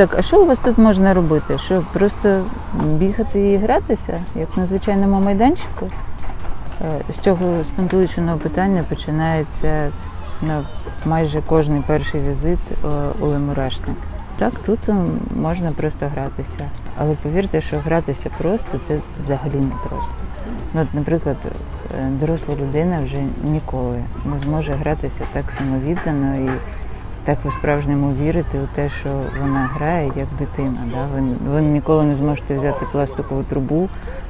так, а що у вас тут можна робити? Що просто бігати і гратися, як на звичайному майданчику? Е, З цього спантеличеного питання починається ну, майже кожний перший візит е, у лемурешник. Так, тут можна просто гратися. Але повірте, що гратися просто це взагалі не просто. Ну, от, наприклад, е, доросла людина вже ніколи не зможе гратися так самовіддано і так по-справжньому вірити у те, що вона грає як дитина. Да? Ви, ви ніколи не зможете взяти пластикову трубу,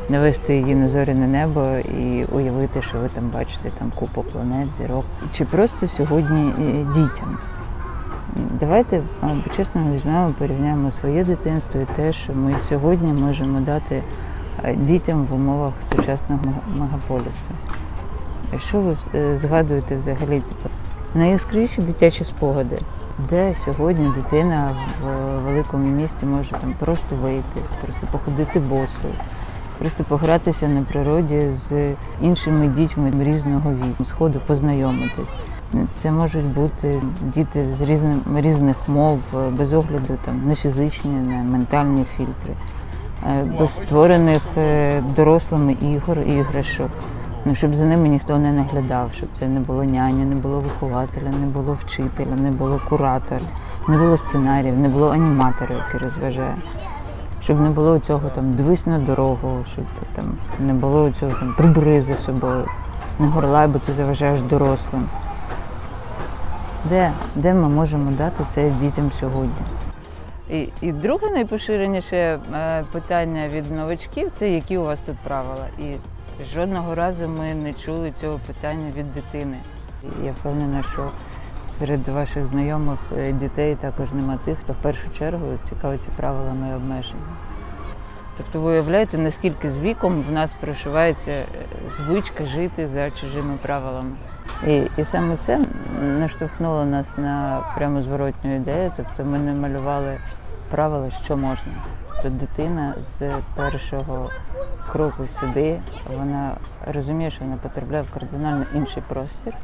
навести її на зоряне небо і уявити, що ви там бачите там купу планет, зірок. Чи просто сьогодні е, дітям. Давайте а, по-чесному візьмемо, порівняємо своє дитинство і те, що ми сьогодні можемо дати е, дітям в умовах сучасного мегаполісу. Що ви е, згадуєте взагалі типу, найяскравіші дитячі спогади? Де сьогодні дитина в великому місті може там просто вийти, просто походити босою, просто погратися на природі з іншими дітьми різного віку, сходу познайомитись. Це можуть бути діти з різним, різних мов, е, без огляду там, на фізичні, на ментальні фільтри, е, без створених е, дорослими ігор і іграшок. Ну, щоб за ними ніхто не наглядав, щоб це не було няні, не було вихователя, не було вчителя, не було куратора, не було сценаріїв, не було аніматора, який розважає. Щоб не було цього там дивись на дорогу, щоб там не було цього там прибери за собою, не горлай, бо ти заважаєш дорослим. Де, де ми можемо дати це дітям сьогодні? І, і друге найпоширеніше е, питання від новачків це які у вас тут правила. І жодного разу ми не чули цього питання від дитини. Я впевнена, що серед ваших знайомих е, дітей також нема тих, хто в першу чергу цікавиться правилами і обмеженнями. Тобто ви уявляєте, наскільки з віком в нас прошивається е, звичка жити за чужими правилами. І, і саме це наштовхнуло нас на прямо зворотню ідею. Тобто ми не малювали правила, що можна. Тобто дитина з першого кроку сюди, вона розуміє, що вона потрапляє в кардинально інший простір,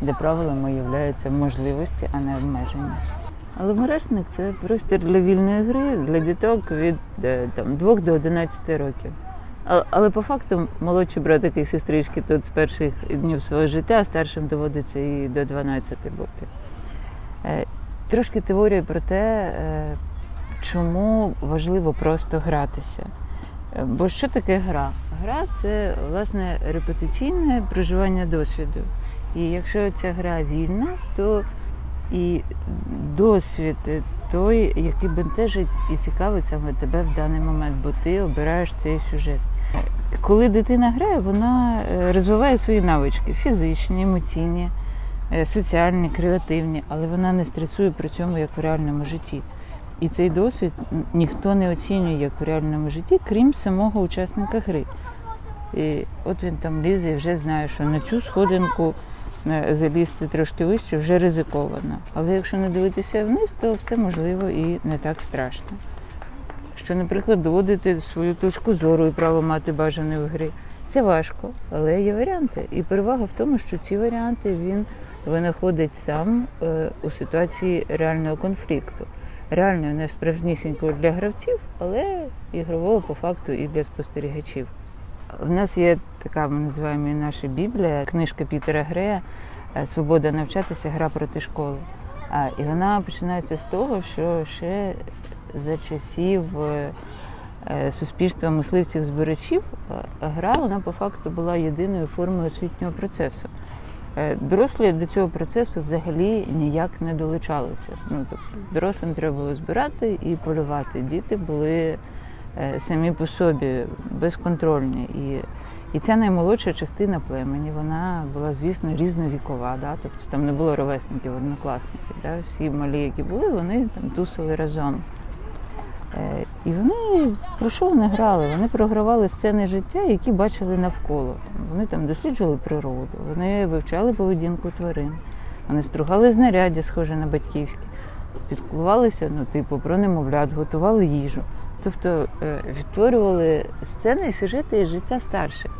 де правилами являються можливості, а не обмеження. Але мережник це простір для вільної гри для діток від е, там, 2 до 11 років. Але по факту молодші братики і сестрички тут з перших днів свого життя, а старшим доводиться і до 12 бути. Е, Трошки теорії про те, е, чому важливо просто гратися. Е, Бо що таке гра? Гра це власне репетиційне проживання досвіду. І якщо ця гра вільна, то і досвід той, який бентежить і цікавить саме тебе в даний момент, бо ти обираєш цей сюжет. Коли дитина грає, вона е, розвиває свої навички фізичні, емоційні, е, соціальні, креативні, але вона не стресує при цьому як у реальному житті. І цей досвід ніхто не оцінює як у реальному житті, крім самого учасника гри. І от він там лізе і вже знає, що на цю сходинку е, залізти трошки вище вже ризиковано. Але якщо не дивитися вниз, то все можливо і не так страшно. Що, наприклад, доводити свою точку зору і право мати бажане в грі. Це важко, але є варіанти. І перевага в тому, що ці варіанти він винаходить сам е, у ситуації реального конфлікту. Реальної не справжнісінького для гравців, але ігрового по факту і для спостерігачів. У нас є така, ми називаємо наша Біблія, книжка Пітера Грея е, Свобода навчатися, гра проти школи. І вона починається з того, що ще за часів е, е, суспільства мисливців збирачів гра вона по факту була єдиною формою освітнього процесу. Е, Дорослі до цього процесу взагалі ніяк не долучалися. Ну, тобто, дорослим треба було збирати і полювати. Діти були е, самі по собі безконтрольні. І, і ця наймолодша частина племені, вона була, звісно, різновікова. Да? Тобто там не було ровесників, однокласників. Да? Всі малі, які були, вони там тусили разом. Е, І вони про що вони грали? Вони програвали сцени життя, які бачили навколо. Вони там досліджували природу, вони вивчали поведінку тварин, вони стругали знаряддя, схоже на батьківські, підклувалися, ну, типу, про немовлят, готували їжу. Тобто е, відтворювали сцени і сюжети із життя старших.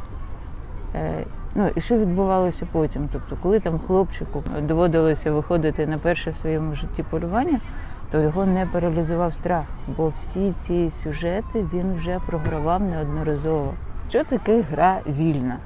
Е, Ну і що відбувалося потім? Тобто, коли там хлопчику доводилося виходити на перше в своєму житті полювання, то його не паралізував страх, бо всі ці сюжети він вже програвав неодноразово. Що таке гра вільна?